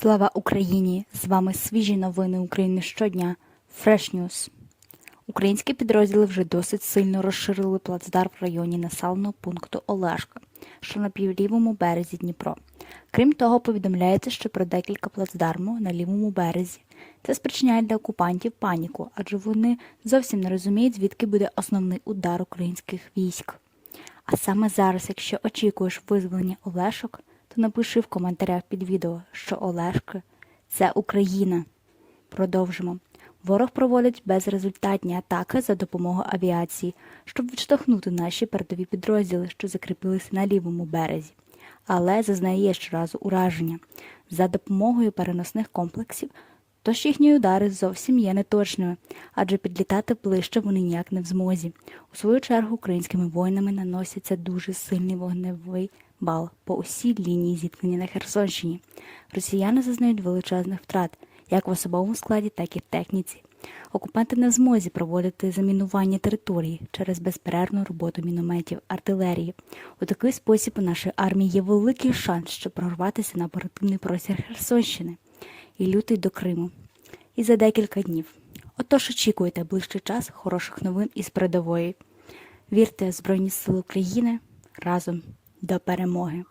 Слава Україні! З вами свіжі новини України щодня. Fresh News. Українські підрозділи вже досить сильно розширили плацдарм в районі населеного пункту Олешка, що на півлівому березі Дніпро. Крім того, повідомляється, що про декілька плацдарму на лівому березі. Це спричиняє для окупантів паніку, адже вони зовсім не розуміють, звідки буде основний удар українських військ. А саме зараз, якщо очікуєш визволення Олешок, то напиши в коментарях під відео, що Олешки це Україна. Продовжимо. Ворог проводить безрезультатні атаки за допомогою авіації, щоб відштовхнути наші передові підрозділи, що закріпилися на лівому березі. Але зазнає щоразу ураження за допомогою переносних комплексів, тож їхні удари зовсім є неточними, адже підлітати ближче вони ніяк не в змозі. У свою чергу українськими воїнами наноситься дуже сильний вогневий бал по усій лінії зіткнення на Херсонщині. Росіяни зазнають величезних втрат як в особовому складі, так і в техніці. Окупанти не в змозі проводити замінування території через безперервну роботу мінометів, артилерії. У такий спосіб у нашої армії є великий шанс, щоб прорватися на оперативний простір Херсонщини і лютий до Криму. І за декілька днів. Отож очікуйте ближчий час хороших новин із передової. Вірте в Збройні Сили України разом до перемоги!